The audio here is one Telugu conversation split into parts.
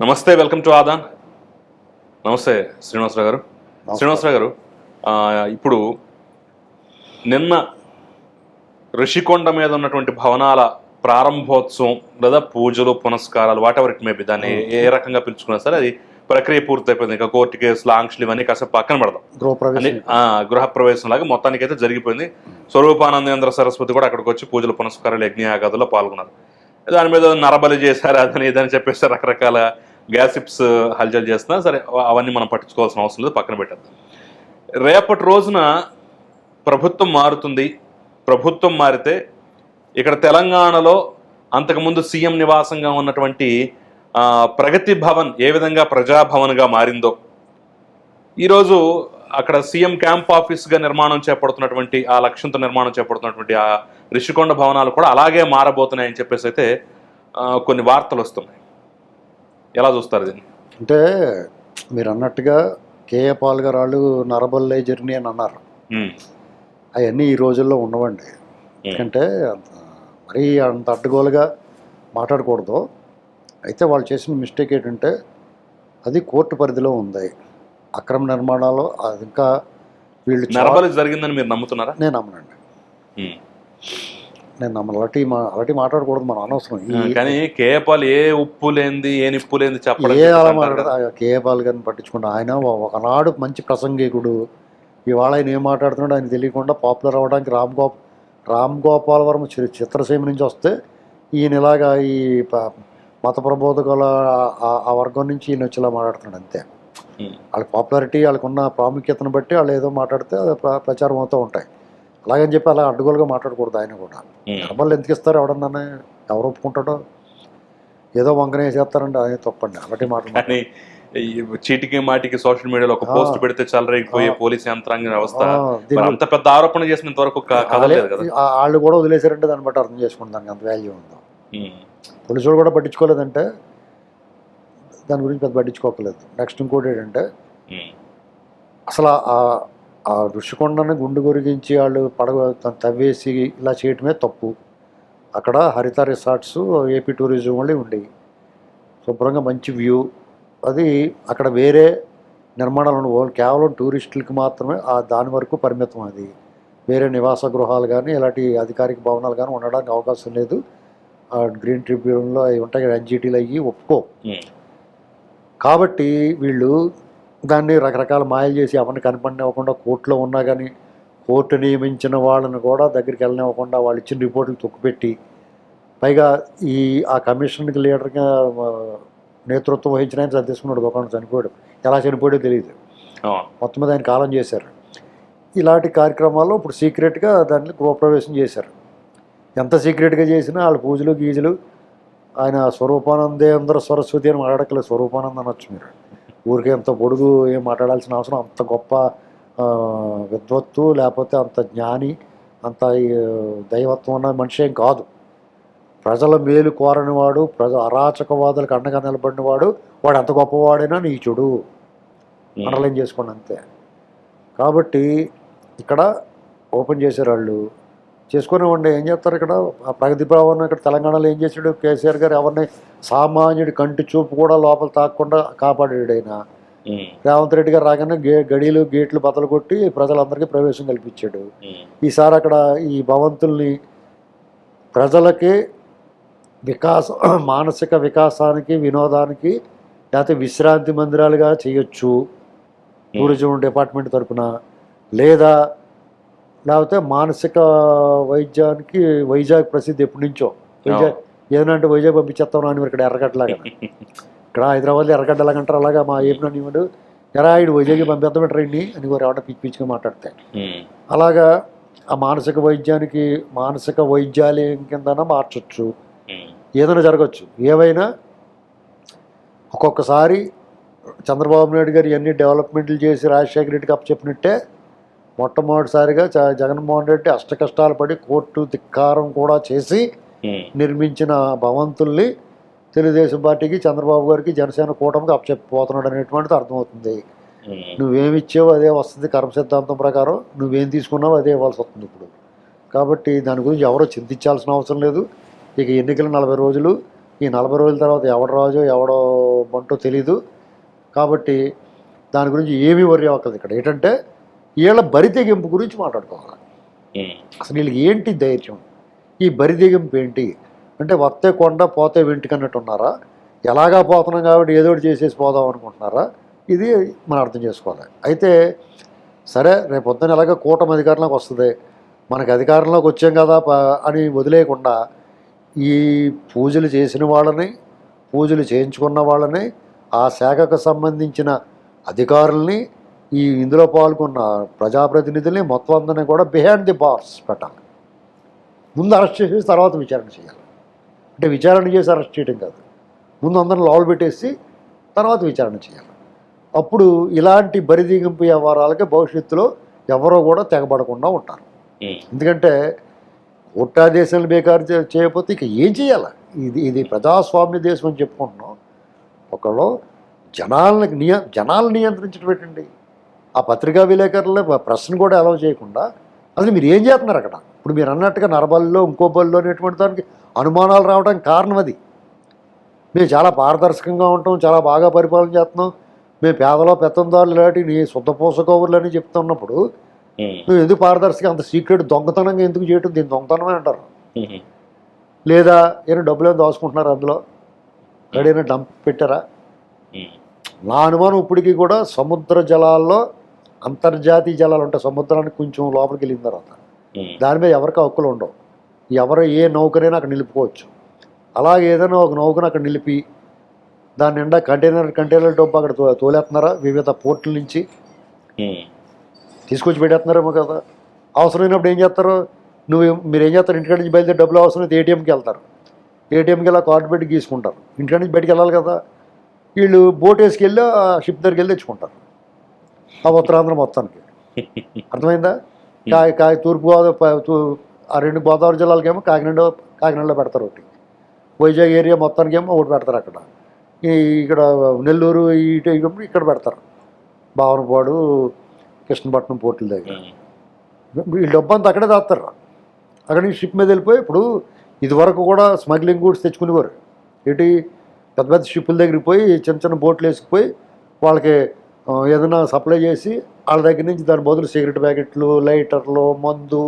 నమస్తే వెల్కమ్ టు ఆదాన్. నమస్తే శ్రీనివాసరావు గారు. శ్రీనివాసరావు గారు ఇప్పుడు నిన్న ఋషికొండ మీద ఉన్నటువంటి భవనాల ప్రారంభోత్సవం లేదా పూజలు పునస్కారాలు whatever it may be దాన్ని ఏ రకంగా పిలుచుకున్నా సరే అది ప్రక్రియ పూర్తయిపోయింది. ఇంకా కోర్టు కేసులు ఆంక్షలు ఇవన్నీ కాసేపు పక్కన పెడదాం. గృహప్రవేశం. ఆ, గృహ ప్రవేశం లాగా మొత్తానికి అయితే జరిగిపోయింది. స్వరూపానందేంద్ర సరస్వతి కూడా అక్కడికి వచ్చి పూజలు పునస్కారాలు యజ్ఞయాగాదుల్లో పాల్గొన్నారు. దాని మీద నరబలి చేశారు అదని ఇదని చెప్పేసి రకరకాల గ్యాసిప్స్ హల్చల్ చేస్తున్నా సరే అవన్నీ మనం పట్టించుకోవాల్సిన అవసరం లేదు పక్కన పెట్టేద్దాం. రేపటి రోజున ప్రభుత్వం మారుతుంది. ప్రభుత్వం మారితే ఇక్కడ తెలంగాణలో అంతకుముందు సీఎం నివాసంగా ఉన్నటువంటి ప్రగతి భవన్ ఏ విధంగా ప్రజాభవన్గా మారిందో ఈరోజు అక్కడ సీఎం క్యాంప్ ఆఫీస్గా నిర్మాణం చేపడుతున్నటువంటి ఆ లక్ష్యంతో నిర్మాణం చేపడుతున్నటువంటి ఆ రిషికొండ భవనాలు కూడా అలాగే మారబోతున్నాయని చెప్పేసి అయితే కొన్ని వార్తలు వస్తున్నాయి. ఎలా చూస్తారు దీన్ని? అంటే మీరు అన్నట్టుగా కేఏ పాల్ గారు వాళ్ళు నరబల్లే జర్నీ అని అన్నారు. అవన్నీ ఈ రోజుల్లో ఉండవండి. ఎందుకంటే మరీ అంత అడ్డగోలుగా మాట్లాడకూడదు. అయితే వాళ్ళు చేసిన మిస్టేక్ ఏంటంటే అది కోర్టు పరిధిలో ఉంది. అక్రమ నిర్మాణాలు అది ఇంకా వీళ్ళు జరిగిందని మీరు నమ్ముతున్నారా? నేను నమ్మనండి. నేను నమ్మను అలాంటి అలాంటి మాట్లాడకూడదు మన అనవసరం. కానీ కేపాల్ ఏ ఉప్పు లేనిది ఏ నిప్పు లేనిది చెప్పడం ఏ చెప్పేసి అలా అంటారు? కదా. మాట్లాడదు కేఏ పాల్ గారిని పట్టించుకుంటా ఆయన ఒక- ఒకనాడు మంచి ప్రసంగికుడు. ఇవాళ ఆయన ఏం మాట్లాడుతున్నాడు ఆయన తెలియకుండా పాపులర్ అవ్వడానికి రామ్ గోప్ రామ్ గోపాల్ వర్మ చిత్రసీమ నుంచి వస్తే ఈయన ఇలాగా ఈ మత ప్రబోధకుల ఆ- వర్గం నుంచి ఈయన వచ్చేలా మాట్లాడుతున్నాడు అంతే. వాళ్ళ పాపులారిటీ వాళ్ళకున్న ప్రాముఖ్యతను బట్టి వాళ్ళు ఏదో మాట్లాడితే ప్రచారం అవుతూ ఉంటాయి. అలాగని చెప్పి అలా అడ్డుగోలుగా మాట్లాడకూడదు ఆయన కూడా. ఉమ్. నర్మల్ ఎందుకు ఇస్తారు ఎవడన్నా ఎవరు ఒప్పుకుంటాడో ఏదో వంకనే చేస్తారండి అదే తప్పండి. అలాంటి ఈ చీటికి మాటికి సోషల్ మీడియాలో ఒక. పోస్ట్ పెడితే చల్లరైపోయే ఆ. పోలీస్ యంత్రాంగ వ్యవస్థ. అంత పెద్ద ఆరోపణ చేసినంత వరకు వాళ్ళు కూడా వదిలేశారంటే దాన్ని బట్టి అర్థం చేసుకుంటాం దానికి అంత వాల్యూ ఉందో. పోలీసులు కూడా పట్టించుకోలేదంటే దాని గురించి పెద్ద పట్టించుకోకలేదు. నెక్స్ట్ ఇంకోటి ఏంటంటే అసలు ఆ- ఋషికొండని గుండు గురిగించి వాళ్ళు పడవ తవ్వేసి ఇలా చేయటమే తప్పు. అక్కడ హరిత రిసార్ట్స్ ఏపీ టూరిజం వాళ్ళు ఉండేవి. శుభ్రంగా మంచి వ్యూ. అది అక్కడ వేరే నిర్మాణాలు ఉండవు. కేవలం టూరిస్టులకి మాత్రమే ఆ దాని వరకు పరిమితం అది. వేరే నివాస గృహాలు కానీ ఇలాంటి అధికారిక భవనాలు కానీ ఉండడానికి అవకాశం లేదు. ఆ గ్రీన్ ట్రిబ్యూనల్లో అవి ఉంటాయి ఎన్జిటీలు అయ్యి ఒప్పుకో. కాబట్టి వీళ్ళు దాన్ని రకరకాల మాయలు చేసి ఎవరిని కనపడినివ్వకుండా కోర్టులో ఉన్నా కానీ కోర్టు నియమించిన వాళ్ళని కూడా దగ్గరికి వెళ్ళనివ్వకుండా వాళ్ళు ఇచ్చిన రిపోర్టులు తొక్కుపెట్టి పైగా ఈ ఆ కమిషన్కి లీడర్గా నేతృత్వం వహించిన ఆయన సర్దేసుకున్నాడు దుకాణం చనిపోయాడు. ఎలా చనిపోయాడో తెలియదు మొత్తం మీద ఆయన కాలం చేశారు. ఇలాంటి కార్యక్రమాల్లో ఇప్పుడు సీక్రెట్గా దాన్ని గృహప్రవేశం చేశారు. ఎంత సీక్రెట్గా చేసినా వాళ్ళ పూజలు గీజలు ఆయన స్వరూపానందేంద్ర సరస్వతి అని మాట్లాడకలేదు స్వరూపానంద అనొచ్చు మీరు. ఊరికే అంత పొడుగు ఏం మాట్లాడాల్సిన అవసరం అంత గొప్ప విద్వత్తు లేకపోతే అంత జ్ఞాని అంత దైవత్వం ఉన్న మనిషి ఏం కాదు. ప్రజల మేలు కోరని వాడు ప్రజ అరాచకవాదులకు అండగా నిలబడిన వాడు వాడు ఎంత గొప్పవాడైనా నీచుడు. అండర్లైన్ చేసుకోండి అంతే. కాబట్టి ఇక్కడ ఓపెన్ చేశారు వాళ్ళు చేసుకునేవ్వండి. ఏం చేస్తారు ఇక్కడ? ప్రగతి భవన్ ఇక్కడ తెలంగాణలో ఏం చేశాడు? కేసీఆర్ గారు ఎవరిని సామాన్యుడి కంటి చూపు కూడా లోపల తాకకుండా కాపాడాడు ఆయన. రేవంత్ రెడ్డి గారు రాగానే గే గడిలు గేట్లు బద్దలు కొట్టి ప్రజలందరికీ ప్రవేశం కల్పించాడు. ఈసారి అక్కడ ఈ భవంతుల్ని ప్రజలకి వికాస మానసిక వికాసానికి వినోదానికి లేకపోతే విశ్రాంతి మందిరాలుగా చేయొచ్చు. టూరిజం డిపార్ట్మెంట్ తరపున. లేదా లేకపోతే మానసిక వైద్యానికి వైజాగ్ ప్రసిద్ధి ఎప్పటి నుంచో. వైజాగ్ ఏదంటే వైజాగ్ పంపించేస్తాం అని ఇక్కడ ఎర్రగడ్డలాగా. ఇక్కడ హైదరాబాద్లో ఎర్రగడ్డ ఎలాగంటారు అలాగా మా ఏమినా నీవుడు ఎరా ఆయన వైజాగ్ పంపిద్దామంటారండి అని వారు ఏమన్నా పిచ్చి పిచ్చిగా మాట్లాడతాయి ఉమ్, అలాగా ఆ మానసిక వైద్యానికి మానసిక వైద్యాలయం కిందన మార్చొచ్చు. ఏదైనా జరగచ్చు. ఏవైనా ఒక్కొక్కసారి చంద్రబాబు నాయుడు గారు ఇవన్నీ డెవలప్మెంట్లు చేసి రాజశేఖర రెడ్డికి అప్పచెప్పినట్టే మొట్టమొదటిసారిగా చ- జగన్మోహన్ రెడ్డి అష్టకష్టాలు పడి కోర్టు ధిక్కారం కూడా చేసి నిర్మించిన భవంతుల్ని తెలుగుదేశం పార్టీకి చంద్రబాబు గారికి జనసేన కూటమికి అప్పచెప్పిపోతున్నాడు అనేటువంటిది అర్థమవుతుంది. ఉమ్, నువ్వేమి ఇచ్చావో అదే వస్తుంది కర్మ సిద్ధాంతం ప్రకారం నువ్వేం తీసుకున్నావో అదే ఇవ్వాల్సి వస్తుంది ఇప్పుడు. కాబట్టి దాని గురించి ఎవరో చింతించాల్సిన అవసరం లేదు. ఇక ఎన్నికలు నలభై రోజులు ఈ నలభై రోజుల తర్వాత ఎవడ రాజు ఎవడో బంటో తెలీదు. కాబట్టి దాని గురించి ఏమీ వరి అవ్వకలేదు ఇక్కడ. ఏంటంటే వీళ్ళ బరి తెగింపు గురించి మాట్లాడుకోవాలి. అసలు వీళ్ళకి ఏంటి ధైర్యం? ఈ బరి తెగింపు ఏంటి? అంటే వస్తే కొండ పోతే వెంటికి అన్నట్టు ఉన్నారా? ఎలాగా పోతున్నాం కాబట్టి ఏదో ఒకటి చేసేసి పోదాం అనుకుంటున్నారా? ఇది మనం అర్థం చేసుకోవాలి. అయితే సరే రేపు పొద్దున ఎలాగ కూటమి అధికారంలోకి వస్తుంది. మనకి అధికారంలోకి వచ్చాం కదా అని వదిలేయకుండా ఈ పూజలు చేసిన వాళ్ళని పూజలు చేయించుకున్న వాళ్ళని ఆ శాఖకు సంబంధించిన అధికారుల్ని ఈ ఇందులో పాల్గొన్న ప్రజాప్రతినిధుల్ని మొత్తం అందరినీ కూడా బిహైండ్ ది బార్స్ పెట్టాలి. ముందు అరెస్ట్ చేసేసి తర్వాత విచారణ చేయాలి. అంటే విచారణ చేసి అరెస్ట్ చేయడం కాదు. ముందు అందరిని లోపల పెట్టేసి తర్వాత విచారణ చేయాలి. అప్పుడు ఇలాంటి బరిదిగింపు వ్యవహారాలకి భవిష్యత్తులో ఎవరో కూడా తెగబడకుండా ఉంటారు. ఎందుకంటే కోర్టాదేశాలు బేకారు చేయకపోతే ఇక ఏం చేయాలి? ఇది ఇది ప్రజాస్వామ్య దేశం అని చెప్పుకుంటున్నాం. ఒకళ్ళు జనాలని నియ జనాలను నియంత్రించడం పెట్టండి ఆ పత్రికా విలేకరుల ప్రశ్న కూడా అలౌ చేయకుండా అసలు మీరు ఏం చేస్తున్నారు అక్కడ? ఇప్పుడు మీరు అన్నట్టుగా నరబల్లో ఇంకో బల్లో అనేటువంటి దానికి అనుమానాలు రావడానికి కారణం అది. మేము చాలా పారదర్శకంగా ఉంటాం చాలా బాగా పరిపాలన చేస్తున్నాం. మేము పేదలో పెత్తందారులు ఇలాంటి నీ శుద్ధ పోషకవులు అని చెప్తున్నప్పుడు నువ్వు ఎందుకు పారదర్శక అంత సీక్రెట్ దొంగతనంగా ఎందుకు చేయటం? దీన్ని దొంగతనమే అంటారు. లేదా ఏమైనా డబ్బులు ఏమైనా దాచుకుంటున్నారు అందులో? ఎక్కడైనా డంప్ పెట్టారా? నా అనుమానం ఇప్పటికీ కూడా సముద్ర జలాల్లో అంతర్జాతీయ జలాలు ఉంటాయి సముద్రానికి కొంచెం లోపలికి వెళ్ళిన తర్వాత దాని మీద ఎవరికి హక్కులు ఉండవు. ఎవరు ఏ నౌకనైనా అక్కడ నిలుపుకోవచ్చు అలాగే ఏదైనా ఒక నౌకను అక్కడ నిలిపి దాని నిండా కంటైనర్ కంటైనర్ డబ్బు అక్కడ తోలేస్తున్నారా వివిధ పోర్టుల నుంచి తీసుకొచ్చి పెట్టేస్తున్నారేమో కదా. అవసరమైనప్పుడు ఏం చేస్తారు? నువ్వు మీరు ఏం చేస్తారు? ఇంటికాడ నుంచి బయలుదేరి డబ్బులు అవసరం అయితే ఏటీఎంకి వెళ్తారు. ఏటీఎంకి వెళ్ళి కార్డు పెట్టి గీసుకుంటారు. ఇంటికాడ నుంచి బయటికి వెళ్ళాలి కదా. వీళ్ళు బోట్ వేసుకెళ్ళి ఆ షిప్ దగ్గరికి వెళ్ళి తెచ్చుకుంటారు. ఆ ఉత్తరాంధ్ర మొత్తానికి. అర్థమైందా? కా కా తూర్పు గోదావరి ప- తూ- ఆ రెండు గోదావరి జిల్లాలకేమో కాకినాడ కాకినాడలో పెడతారు ఒకటి. వైజాగ్ ఏరియా మొత్తానికేమో ఒకటి పెడతారు అక్కడ. ఈ ఇక్కడ నెల్లూరు ఇటు ఇక్కడ పెడతారు. భావనపాడు కృష్ణపట్నం పోర్టుల దగ్గర. ఉమ్, వీళ్ళు డబ్బు అంతా అక్కడే దాస్తారు. అక్కడి నుంచి షిప్ మీద వెళ్ళిపోయి ఇప్పుడు ఇదివరకు కూడా స్మగ్లింగ్ గూడ్స్ తెచ్చుకునేవారు. ఏంటి? పెద్ద పెద్ద షిప్పుల దగ్గరికి పోయి చిన్న చిన్న బోట్లు వేసుకుపోయి వాళ్ళకి ఏదైనా సప్లై చేసి వాళ్ళ దగ్గర నుంచి దాని బదులు సిగరెట్ ప్యాకెట్లు లైటర్లు మందు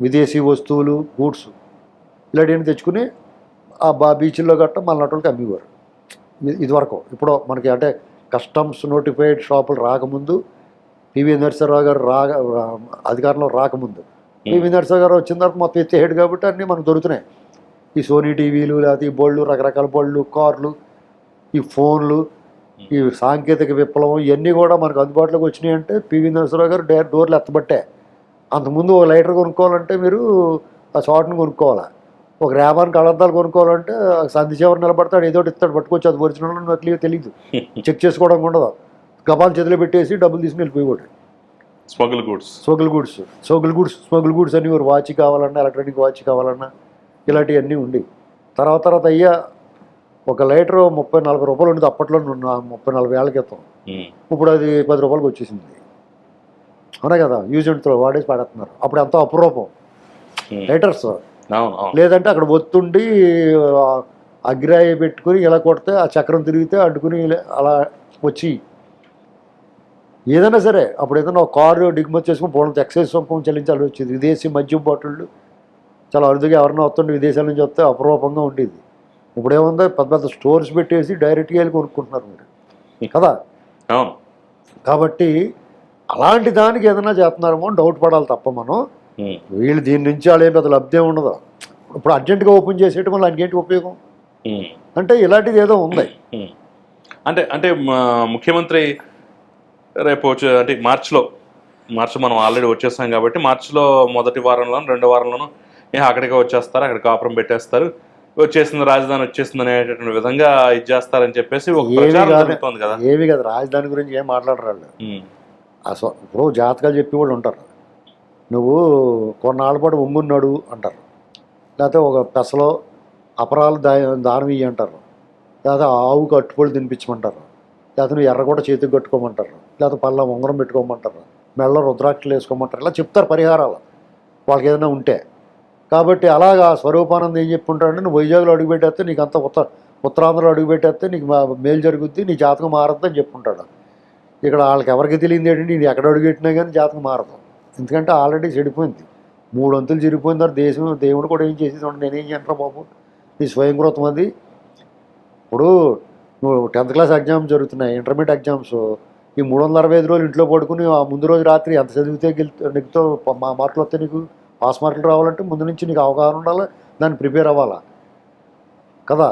విదేశీ వస్తువులు గూడ్స్ ఇలాంటివన్నీ తెచ్చుకుని ఆ బా బీచ్ల్లో గట్ట మన నటులకి అమ్మేవారు ఇది- ఇదివరకు ఇప్పుడు మనకి అంటే కస్టమ్స్ నోటిఫైడ్ షాపులు రాకముందు పివి నరసింహరావు గారు రా అధికారంలో రాకముందు. పివి నరసింహ గారు వచ్చిన తర్వాత మొత్తం ఎత్తేసాడు కాబట్టి అన్నీ మనకు దొరుకుతున్నాయి. ఈ సోనీ టీవీలు లేకపోతే ఈ బళ్ళు రకరకాల బళ్ళు కార్లు ఈ ఫోన్లు ఈ సాంకేతిక విప్లవం ఇవన్నీ కూడా మనకు అందుబాటులోకి వచ్చినాయి అంటే పివి నరసింహరావు గారు డే డోర్లు ఎత్తబట్టే. అంతకుముందు ఒక లైటర్ కొనుక్కోవాలంటే మీరు ఆ షార్ట్ని కొనుక్కోవాలి? ఒక రేబానికి అడద్దాలు కొనుక్కోవాలంటే సంధి చివరి నిలబడతాడు ఏదో ఇస్తాడు పట్టుకొచ్చి అది ఒరిజినల్ నకిలీ తెలియదు చెక్ చేసుకోవడం ఉండదు. గబాలు చేతిలో పెట్టేసి డబ్బులు తీసుకుని వెళ్ళిపోయేవాడు. Smuggle goods. Smuggle goods smuggle goods smuggle goods అని ఒక వాచ్ కావాలన్నా ఎలక్ట్రానిక్ వాచ్ కావాలన్నా ఇలాంటివన్నీ ఉండి తర్వాత తర్వాత అయ్యా ఒక లీటర్ ముప్పై నలభై రూపాయలు ఉండేది అప్పట్లో ముప్పై నలభై ఏళ్ళ క్రితం. ఇప్పుడు అది పది రూపాయలకి వచ్చేసింది. అవునా కదా? యూజ్ అండ్ త్రో వాడేసి పడేస్తున్నారు. అప్పుడు ఎంతో అపురూపం. లైటర్స్. లేదంటే అక్కడ ఒత్తుండి అగ్రాయి పెట్టుకుని ఇలా కొడితే ఆ చక్రం తిరిగితే అడ్డుకుని అలా వచ్చి. ఏదైనా సరే అప్పుడు ఏదైనా ఒక కారు దిగుమతి చేసుకుని పోవడంతో ఎక్సైజ్ సుంకం చెల్లించాలి వచ్చేది. విదేశీ మద్యం బాటిళ్ళు చాలా అరుదుగా ఎవరైనా వస్తుంటే విదేశాల నుంచి వస్తే అపరూపంగా ఉండేది. ఇప్పుడు ఏముందో పెద్ద పెద్ద స్టోర్స్ పెట్టేసి డైరెక్ట్గా వెళ్ళి కొనుక్కుంటున్నారు మీరు. కదా? కాబట్టి అలాంటి దానికి ఏదైనా చేస్తున్నారేమో డౌట్ పడాలి తప్ప మనం. వీళ్ళు దీని నుంచి వాళ్ళు ఏం పెద్ద లబ్ధి ఉండదు. ఇప్పుడు అర్జెంటుగా ఓపెన్ చేసేయటం వల్ల ఆయనకి ఏంటి ఉపయోగం? అంటే ఇలాంటిది ఏదో ఉంది. అంటే అంటే ముఖ్యమంత్రి రేపు వచ్చే అంటే మార్చిలో మార్చి మనం ఆల్రెడీ వచ్చేస్తాం కాబట్టి మార్చిలో మొదటి వారంలోనూ రెండో వారంలోనూ అక్కడికే వచ్చేస్తారు అక్కడ కాపురం పెట్టేస్తారు. వచ్చేసింది రాజధాని వచ్చేసింది అనేటటువంటి విధంగా ఇది చేస్తారని చెప్పేసి ఒక ఏమీ ప్రచారం కాదు. జరుగుతోంది కదా. ఏమి కదా. రాజధాని గురించి ఏం మాట్లాడరు వాళ్ళు. అసలు ఇప్పుడు జాతకాలు చెప్పి వాళ్ళు ఉంటారు. నువ్వు కొన్నాళ్ళ పాటు ఉమ్మున్నాడు అంటారు. లేకపోతే ఒక పెసలో అపరాలు దా దానం ఇయ్యి అంటారు. లేకపోతే ఆవుకు అట్టుపళ్ళు తినిపించమంటారు. లేకపోతే నువ్వు ఎర్ర కూడా చేతికి కట్టుకోమంటారు. లేకపోతే పళ్ళ ఉంగరం పెట్టుకోమంటారు. మెళ్ళ రుద్రాక్షలు వేసుకోమంటారు. ఇలా చెప్తారు పరిహారాలు. వాళ్ళకి ఏదైనా ఉంటే. కాబట్టి అలాగా స్వరూపానంద ఏం చెప్పుకుంటాడంటే నువ్వు వైజాగ్లో అడుగుపెట్టేస్తే నీకు అంత ఉత్త ఉత్తరాంధ్రలో అడుగుపెట్టేస్తే నీకు మా- మేలు జరుగుద్ది నీ జాతకం మారద్దు అని చెప్పుకుంటాడు. ఇక్కడ వాళ్ళకి ఎవరికి తెలియదు ఏంటంటే నేను ఎక్కడ అడుగు పెట్టినా కానీ జాతకం మారదు. ఎందుకంటే ఆల్రెడీ చెడిపోయింది. మూడు అంతులు చెడిపోయిన తర్వాత దేశం దేవుడు కూడా ఏం చేసేది ఉంటే నేనేం చేయను బాబు? నీ స్వయంకృతం అది. ఇప్పుడు నువ్వు టెన్త్ క్లాస్ ఎగ్జామ్స్ జరుగుతున్నాయి ఇంటర్మీడియట్ ఎగ్జామ్స్. ఈ మూడు వందల అరవై ఐదు రోజులు ఇంట్లో పడుకుని ఆ ముందు రోజు రాత్రి ఎంత చదివితే గెలుతూ నీకుతో మా మార్కులు వస్తే నీకు? పాస్ మార్కులు రావాలంటే ముందు నుంచి నీకు అవగాహన ఉండాలి దాన్ని ప్రిపేర్ అవ్వాలా? కదా?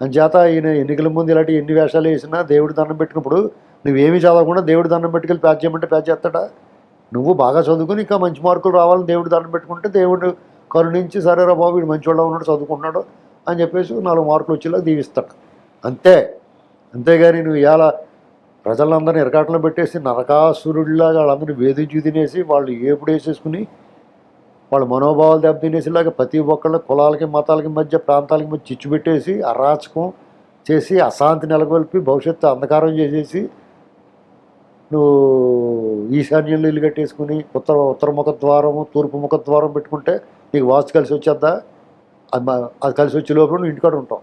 అంచేత ఈయన ఎన్నికల ముందు ఇలాంటి ఎన్ని వేషాలు వేసినా దేవుడి దండం పెట్టినప్పుడు నువ్వేమీ చదవకుండా దేవుడి దండం పెట్టుకెళ్ళి ప్యాచ్ చేయమంటే ప్యాచ్ చేస్తాడా? నువ్వు బాగా చదువుకుని ఇంకా మంచి మార్కులు రావాలని దేవుడి దండం పెట్టుకుంటే దేవుడు కరుణించి సరేరా బాబు వీడు మంచివాళ్ళ ఉన్నాడు చదువుకుంటున్నాడు అని చెప్పేసి నాలుగు మార్కులు వచ్చేలా దీవిస్తాడు. అంతే. అంతేగాని నువ్వు ఇవాళ ప్రజలందరినీ ఇరకాటలో పెట్టేసి నరకాసురుడిలాగా వాళ్ళందరినీ వేధించి తినేసి వాళ్ళు ఏపుడు వేసేసుకుని వాళ్ళ మనోభావాలు దెబ్బతినేసేలాగా ప్రతి ఒక్కళ్ళ కులాలకి మతాలకి మధ్య ప్రాంతాలకి మధ్య చిచ్చు పెట్టేసి అరాచకం చేసి అశాంతి నెలకొల్పి భవిష్యత్తు అంధకారం చేసేసి నువ్వు ఈశాన్యంలో ఇల్లు కట్టేసుకుని ఉత్తర ఉత్తర ముఖ ద్వారము తూర్పు ముఖ ద్వారం పెట్టుకుంటే నీకు వాస్తు కలిసి వచ్చేద్దా? అది కలిసి వచ్చే లోపల నువ్వు ఇంటికాడ ఉంటావు.